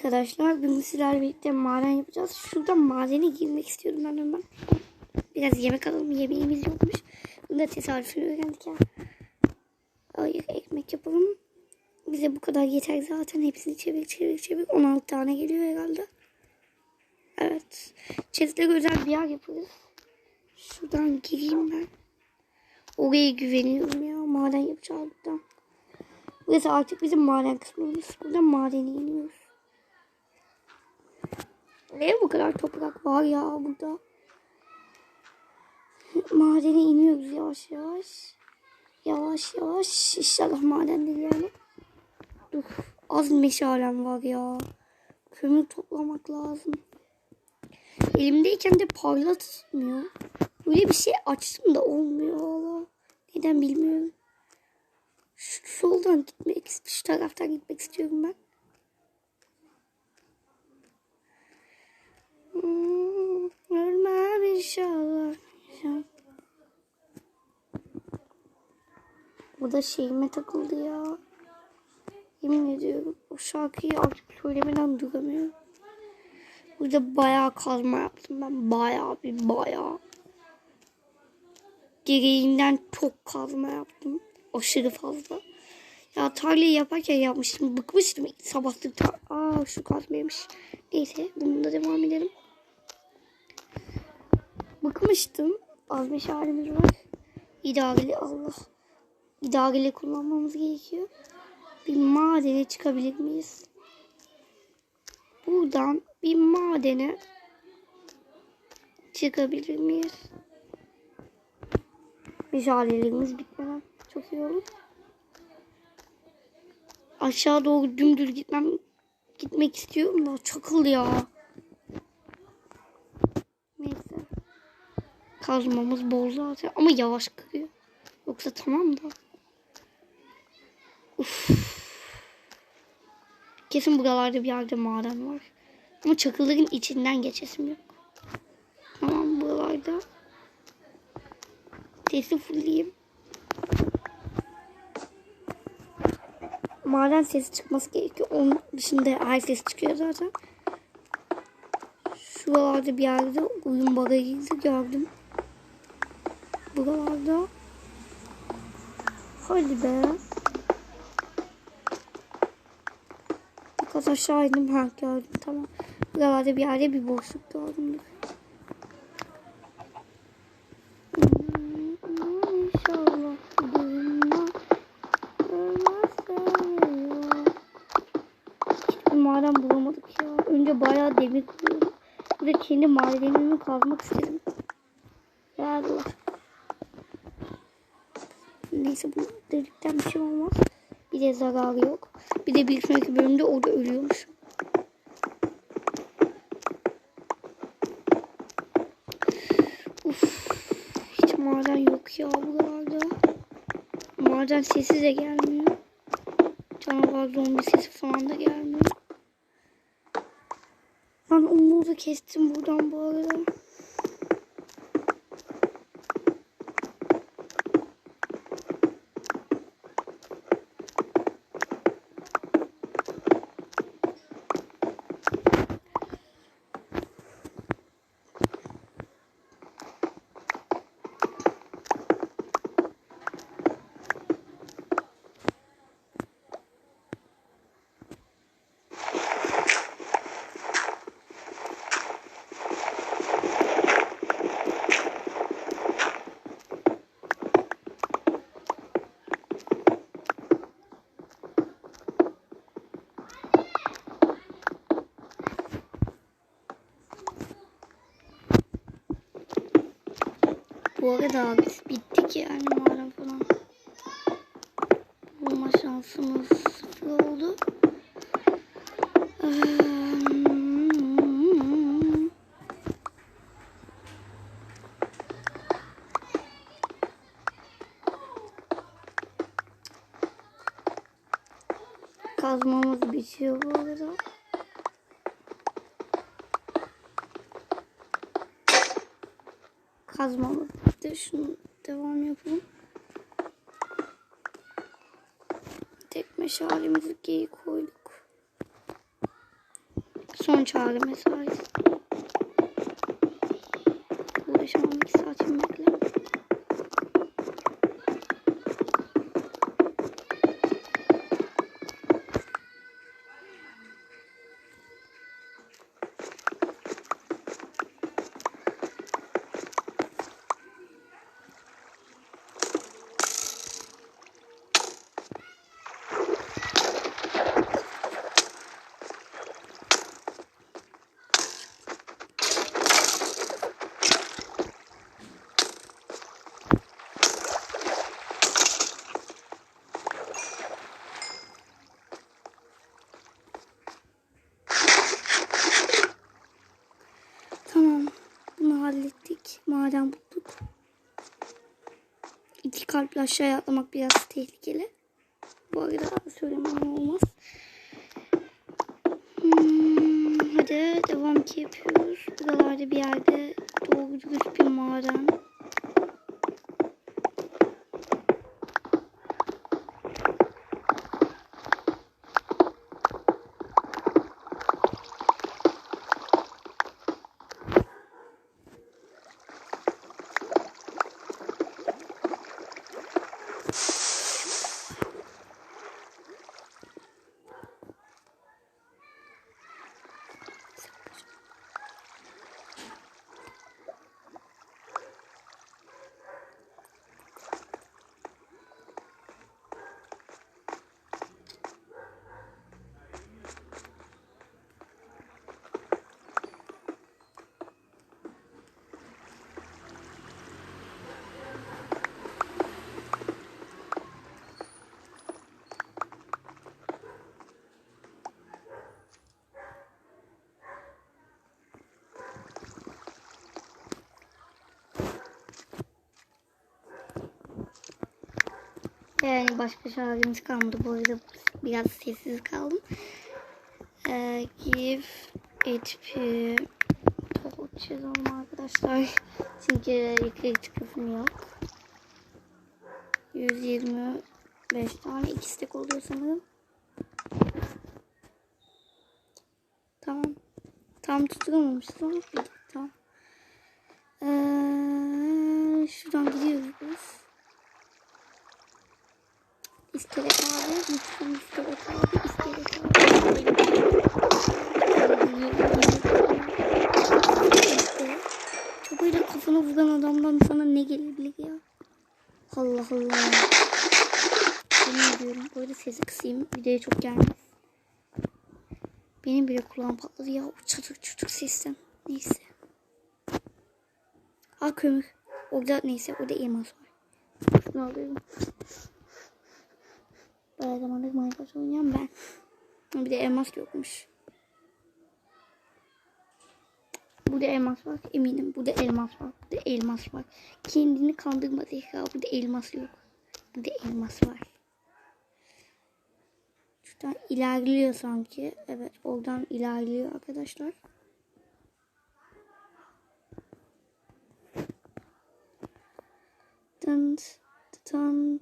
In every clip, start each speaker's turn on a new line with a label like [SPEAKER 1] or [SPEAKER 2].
[SPEAKER 1] arkadaşlar. Bugün sizlerle birlikte maden yapacağız. Şuradan madene girmek istiyorum ben hemen. Biraz yemek alalım. Yemeğimiz yokmuş. Bunu da tesadüfen öğrendik ya. Ay, ekmek yapalım. Bize bu kadar yeter zaten. Hepsini çevir çevir çevir. 16 tane geliyor herhalde. Evet. Chestlere özel bir yer yaparız. Şuradan gireyim ben. Oraya güveniyorum ya. Maden yapacağım. Burası artık bizim maden kısmımız. Burada madene iniyoruz. Ne bu kadar toprak var ya burada. Madene iniyoruz yavaş yavaş. Yavaş yavaş. İnşallah madendir yani. Dur. Az meşalem var ya. Kömür toplamak lazım. Elimdeyken de parlatmıyor. Böyle bir şey açtım da olmuyor valla. Neden bilmiyorum. Şu soldan gitmek, şu taraftan gitmek istiyorum ben. Ölmem inşallah. inşallah. Bu da şeyime takıldı ya. Yemin ediyorum o şarkıyı artık söylemeden duramıyorum. Burada bayağı kazma yaptım ben. Bayağı bir bayağı. Gereğinden çok kazma yaptım. Aşırı fazla. Ya tarlayı yaparken yapmıştım. Bıkmıştım sabahlık. Aa şu kazmaymış. Neyse bununla devam edelim. Bıkmıştım. Az meşalemiz var. İdareli Allah. İdareli kullanmamız gerekiyor. Bir madene çıkabilir miyiz? Buradan bir madene çıkabilir miyiz? Meşalelerimiz bitmeden çok iyi olur. Aşağı doğru dümdüz gitmem gitmek istiyorum da çakıl ya. Neyse. Kazmamız bol zaten ama yavaş kırıyor. Yoksa tamam da. Uf. Kesin buralarda bir yerde maden var. Ama çakılların içinden geçesim yok. Tamam buralarda. Sesi fullleyeyim. Maden sesi çıkması gerekiyor. Onun dışında her ses çıkıyor zaten. Şuralarda bir yerde oyun bagajı gördüm. Buralarda. Hadi be. Biraz aşağı indim. Ha gördüm tamam. Buralarda bir yerde bir boşluk gördüm. Maden bulamadık ya. Önce bayağı demir kırıyordum. Bir de kendi madenimi kazmak istedim. Verdiler. Neyse bu delikten bir şey olmaz. Bir de zararı yok. Bir de bir sonraki bölümde orada ölüyormuş. Uf, hiç maden yok ya buralarda. Maden sesi de gelmiyor. Canavar zombi sesi falan da gelmiyor. Ben umudu kestim buradan bu arada. Bu arada biz bittik yani mağara falan. Bulma şansımız sıfır oldu. Kazmamız bitiyor bu arada. kazmamız Şunu devam yapalım. Tek meşalemizi geri koyduk. Son çağrı mesaisi. Ulaşamam 2 saat yürümekle. Tamam. Bunu hallettik. Maden bulduk. Kalple aşağıya atlamak biraz tehlikeli. Bu arada söylemem olmaz. Hmm, hadi devam ki yapıyoruz. Buralarda bir yerde doğru dürüst bir maden. Yani başka şarkımız kalmadı. Bu arada biraz sessiz kaldım. Ee, give HP torch yazalım arkadaşlar. Çünkü yukarı çıkısım yok. 125 tane iki stek oluyor sanırım. Tamam. Tam bir tamam. Ee, şuradan gidiyoruz biz. İskelet abi, lütfen iskelet abi. Çubuğuyla kafana vuran adamdan sana ne gelebilir ya? Allah Allah. Yemin ediyorum. Arada sesi kısayım. Videoya çok gelmez. Benim bile kulağım patladı ya. O çatık çutuk sesten. Neyse. Al kömür. Orada neyse. Orada elmas var. Şunu alıyorum. Bayağı zamandır Minecraft oynayan ben. Bir de elmas yokmuş. Burada elmas var. Eminim burada elmas var. Burada elmas var. Kendini kandırma Zehra. Burada elmas yok. Burada elmas var. Şuradan ilerliyor sanki. Evet oradan ilerliyor arkadaşlar. Dın, dın,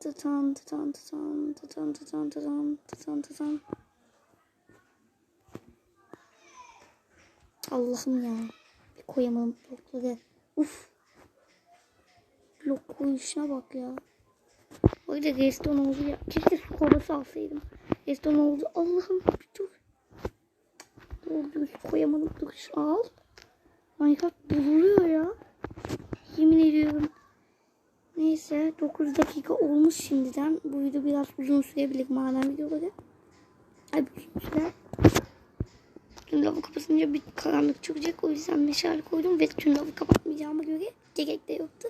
[SPEAKER 1] Tıtan tıtan tıtan tıtan tıtan tıtan tıtan tıtan. Allah'ım ya. Bir koyamadım blokları. Uf. Blok koyuşuna bak ya. Yüzden reston oldu ya. Keşke su kovası alsaydım. Reston oldu. Allah'ım dur. Doğru koyamadım. Dur al. Minecraft bozuluyor ya. Yemin ediyorum. Neyse 9 dakika olmuş şimdiden. Bu video biraz uzun sürebilir maden videoları. Ay bu süre. Tüm lavı kapatınca bir karanlık çıkacak. O yüzden meşale koydum ve tüm lavı kapatmayacağıma göre gerek de yoktu.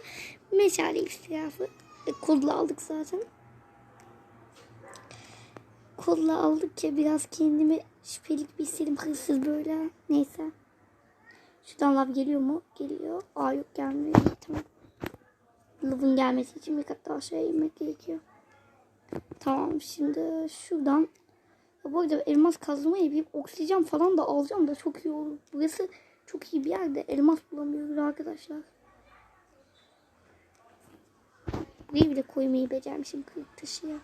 [SPEAKER 1] Meşale istirafı. E, kodla aldık zaten. Kodla aldık ya biraz kendimi şüphelik bir hissedim. Hırsız böyle. Neyse. Şuradan lav geliyor mu? Geliyor. Aa yok gelmiyor. Tamam. Lavın gelmesi için bir kat daha aşağıya inmek gerekiyor. Tamam şimdi şuradan bu arada elmas kazma yapıp oksijen falan da alacağım da çok iyi olur. Burası çok iyi bir yerde elmas bulamıyoruz arkadaşlar. Burayı bile koymayı becermişim kırık taşıya.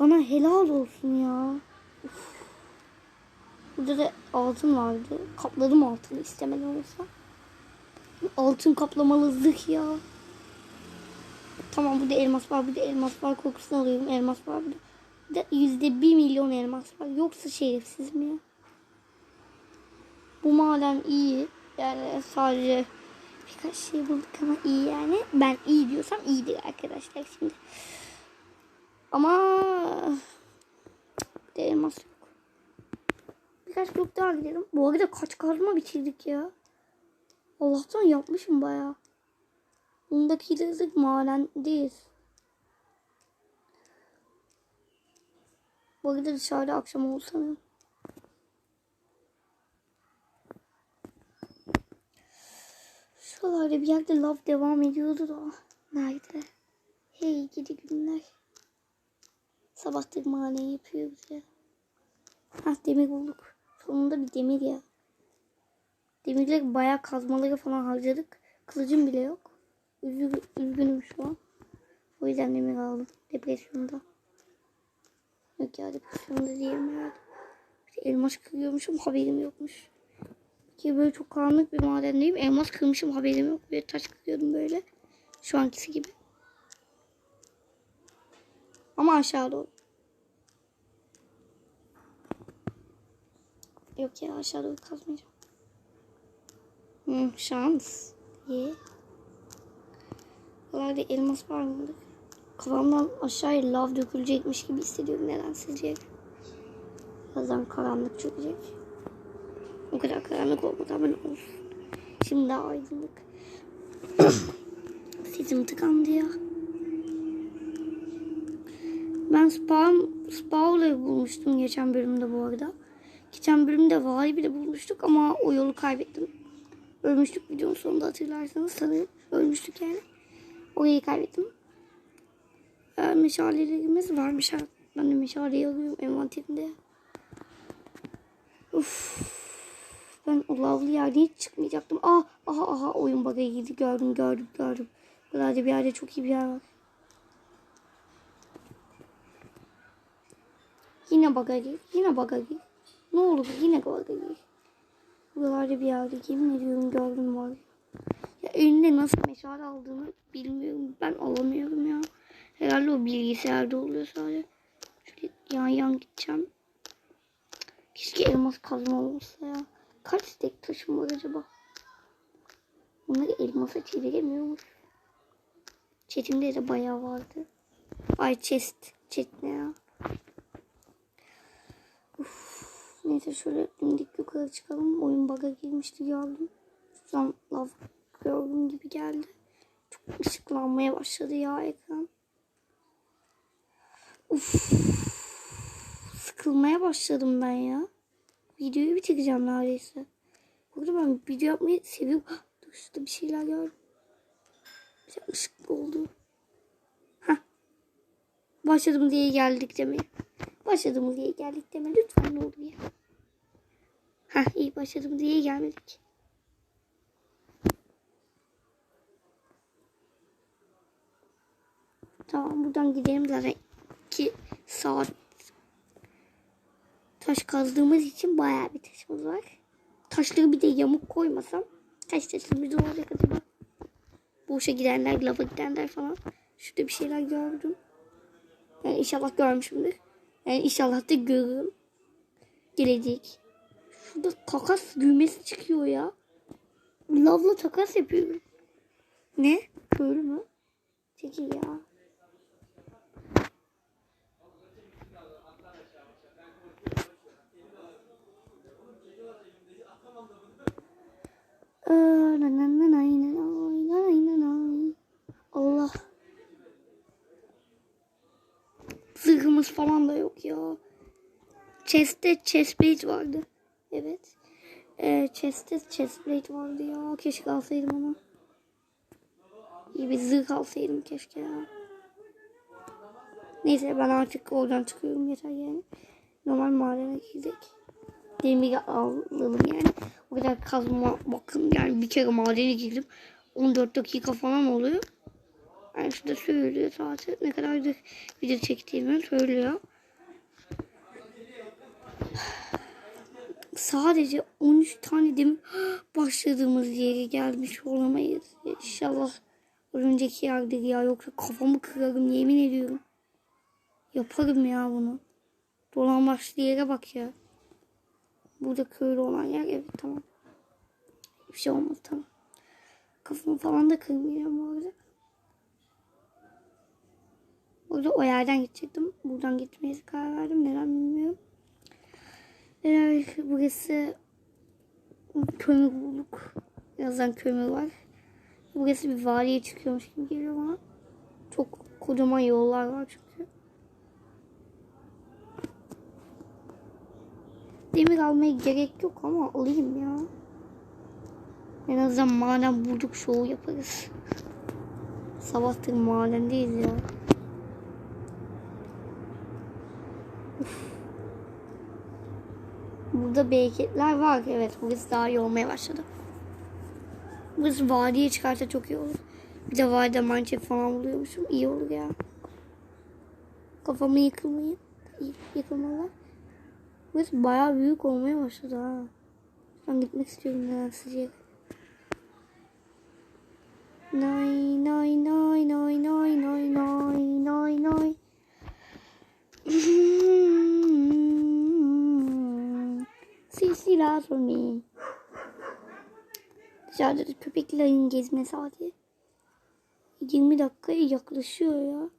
[SPEAKER 1] Bana helal olsun ya. Uf. Burada da altın vardı. Kapladım altını istemeden olsa. Altın kaplamalı ya. Tamam burada elmas var. Burada elmas var. Kokusunu alıyorum. Elmas var burada. Burada yüzde bir milyon elmas var. Yoksa şerefsiz mi ya? Bu maden iyi. Yani sadece birkaç şey bulduk ama iyi yani. Ben iyi diyorsam iyidir arkadaşlar şimdi. Ama bir de elmas yok. Birkaç blok daha gidelim. Bu arada kaç kazma bitirdik ya. Allah'tan yapmışım bayağı. Bundaki de madendeyiz. Bu arada dışarıda akşam oldu sanırım. Şuralarda bir yerde lav devam ediyordu da. Nerede? Hey gidi günler. Sabahtır maden yapıyoruz ya. Hah demir bulduk. Sonunda bir demir ya. Demirleri bayağı kazmaları falan harcadık. Kılıcım bile yok. Üzgün, üzgünüm şu an. O yüzden demir aldım. Depresyonda. Yok ya depresyonda değilim herhalde. İşte elmas kırıyormuşum haberim yokmuş. Ki böyle çok karanlık bir madendeyim. Elmas kırmışım haberim yok. Böyle taş kırıyordum böyle. Şu ankisi gibi. Ama aşağı doğru. Yok ya aşağı doğru kazmayacağım. Hmm, şans. İyi. Buralarda elmas var mı? Kafamdan aşağıya lav dökülecekmiş gibi hissediyorum. Neden sizce? Birazdan karanlık çökecek. O kadar karanlık olmadan ben olsun. Şimdi daha aydınlık. Sesim tıkandı ya. Ben spawn, spawner'ı bulmuştum geçen bölümde bu arada. Geçen bölümde vali bile bulmuştuk ama o yolu kaybettim. Ölmüştük videonun sonunda hatırlarsanız sanırım. Ölmüştük yani. Orayı kaybettim. Ee, meşalelerimiz var. Meşale, ben de meşaleyi alıyorum envanterimde. Uf. Ben o lavlı yerde hiç çıkmayacaktım. Ah, aha aha oyun bug'a girdi. Gördüm gördüm gördüm. Buralarda bir yerde çok iyi bir yer var. Yine bug'a gir. Yine bug'a gir. Ne olur yine bug'a gir. Buralarda bir yerde yemin ediyorum gördüm var. Ya elinde nasıl meşale aldığını bilmiyorum. Ben alamıyorum ya. Herhalde o bilgisayarda oluyor sadece. Şöyle yan yan gideceğim. Keşke elmas kazma olsa ya. Kaç tek taşım var acaba? Bunları elmasa çeviremiyormuş. Çetimde de bayağı vardı. Ay chest. Chest ne ya? Uf. Neyse şöyle dimdik yukarı çıkalım. Oyun bug'a girmişti gördüm. Şu an lav gördüğüm gibi geldi. Çok ışıklanmaya başladı ya ekran. Uf. Sıkılmaya başladım ben ya. Videoyu bitireceğim neredeyse. Burada ben video yapmayı seviyorum. Hah, Dur şurada bir şeyler gördüm. Bir ışıklı oldu. Hah. Başladım diye geldik demeye. Başladım diye geldik deme lütfen ne olur ya. Hah iyi başladım diye gelmedik. Tamam buradan gidelim zaten 2 saat taş kazdığımız için bayağı bir taşımız var. Taşları bir de yamuk koymasam kaç taşımız olacak acaba? Boşa gidenler, lava gidenler falan. Şurada bir şeyler gördüm. Yani inşallah görmüşümdür. Yani inşallah da görürüm. Gelecek. Şurada takas düğmesi çıkıyor ya. Lavla takas yapıyorum. Ne? Böyle mi? Çekil ya. Allah. Zırhımız falan da yok ya. Chest'te chestplate vardı. Evet. Ee, chest'te chestplate vardı ya. Keşke alsaydım onu. İyi bir zırh alsaydım keşke ya. Neyse ben artık oradan çıkıyorum yeter yani. Normal madene gidecek. Demiri alalım yani. O kadar kazma bakın yani bir kere madene girdim. 14 dakika falan oluyor. Yani şurada söylüyor zaten ne kadardır video çektiğimi söylüyor. sadece 13 tane demir başladığımız yere gelmiş olamayız. İnşallah önceki yerdir ya. Yoksa kafamı kırarım yemin ediyorum. Yaparım ya bunu. Dolan başlı yere bak ya. Burada köylü olan yer evet tamam. Bir şey olmaz tamam. Kafamı falan da kırmayacağım bu arada. Burada o yerden gidecektim. Buradan gitmeye karar verdim. Neden bilmiyorum. Ee, burası kömür bulduk. Birazdan kömür var. Burası bir vadiye çıkıyormuş gibi geliyor bana. Çok kocaman yollar var çünkü. Demir almaya gerek yok ama alayım ya. En azından maden bulduk şovu yaparız. Sabahtır madendeyiz ya. Burada bereketler var. Evet burası daha iyi olmaya başladı. Burası vadiye çıkarsa çok iyi olur. Bir de vadide mançet falan buluyormuşum. İyi olur ya. Kafamı yıkılmayın. Yıkılmalar. Burası bayağı büyük olmaya başladı ha. Ben gitmek istiyorum nedense. Nay nay nay nay nay nay nay nay nay. Sesi lazım me. Dışarıda da köpeklerin gezme saati. 20 dakikaya yaklaşıyor ya.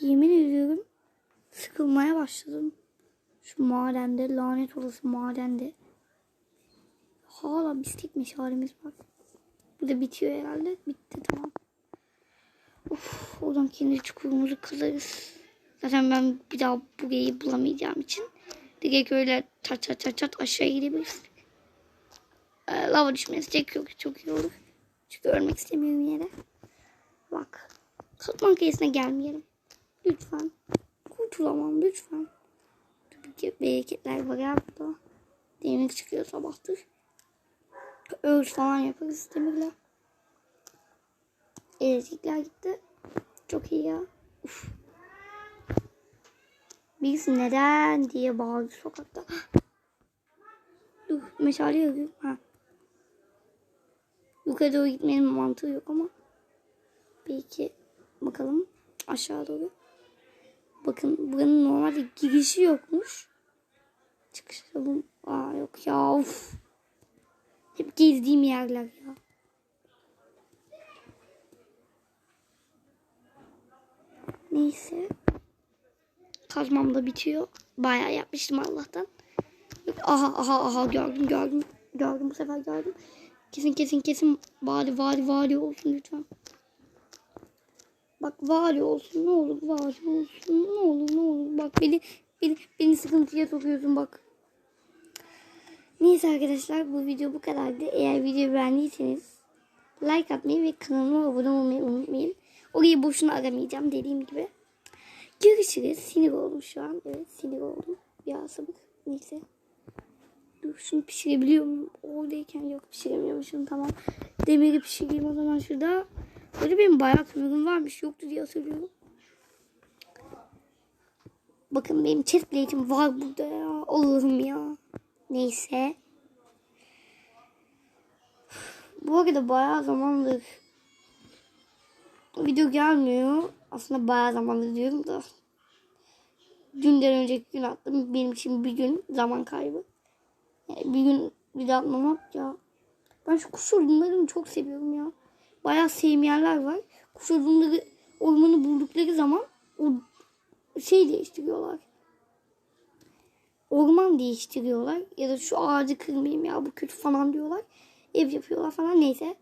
[SPEAKER 1] Yemin ediyorum sıkılmaya başladım. Şu madende lanet olası madende. Hala bistik meşalemiz var. Bu da bitiyor herhalde. Bitti tamam. Of, oradan kendi çukurumuzu kazarız. Zaten ben bir daha burayı bulamayacağım için direkt öyle çat çat çat çat aşağı gidebiliriz. Ee, lava düşmesi tek yok. Çok iyi olur. Çünkü ölmek istemiyorum yere. Bak. Katman kayısına gelmeyelim. Lütfen. Kurtulamam lütfen. Tabii ki bereketler var ya burada. Demir çıkıyor sabahtır. Öğüt falan yaparız demirle. Elektrikler gitti. Çok iyi ya. Uf. Birisi neden diye bağırdı sokakta. Dur meşale yazıyorum. Ha. Yukarı doğru gitmenin mantığı yok ama. Belki bakalım aşağı doğru. Bakın buranın normalde girişi yokmuş. Çıkışta bu. Aa yok ya of. Hep gezdiğim yerler ya. Neyse. Kazmam da bitiyor. Bayağı yapmıştım Allah'tan. Aha aha aha gördüm gördüm. Gördüm bu sefer gördüm. Kesin kesin kesin vali vali vali olsun lütfen. Bak vali olsun ne olur vali olsun ne olur ne olur. Bak beni beni, beni sıkıntıya sokuyorsun bak. Neyse arkadaşlar bu video bu kadardı. Eğer videoyu beğendiyseniz like atmayı ve kanalıma abone olmayı unutmayın. Orayı boşuna aramayacağım dediğim gibi. Görüşürüz. Sinir oldum şu an. Evet sinir oldum. Ya sabır. Neyse. Dur şunu pişirebiliyor muyum? Oradayken yok pişiremiyormuşum. Tamam. Demiri pişireyim o zaman şurada. Böyle benim bayağı kömürüm varmış. Yoktu diye hatırlıyorum. Bakın benim chest plate'im var burada ya. Allah'ım ya. Neyse. Bu arada bayağı zamandır video gelmiyor. Aslında bayağı zamandır diyorum da. Dünden önceki gün attım. Benim için bir gün zaman kaybı. Yani bir gün video atmamak ya. Ben şu kuş ordunlarını çok seviyorum ya. Bayağı sevmeyenler var. Kuş ordunları ormanı buldukları zaman o şey değiştiriyorlar. Orman değiştiriyorlar. Ya da şu ağacı kırmayayım ya bu kötü falan diyorlar. Ev yapıyorlar falan neyse.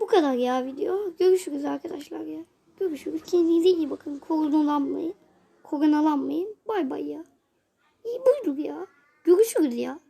[SPEAKER 1] Bu kadar ya video. Görüşürüz arkadaşlar ya. Görüşürüz. Kendinize iyi bakın. Koronalanmayın. Koronalanmayın. Bay bay ya. İyi buydu ya. Görüşürüz ya.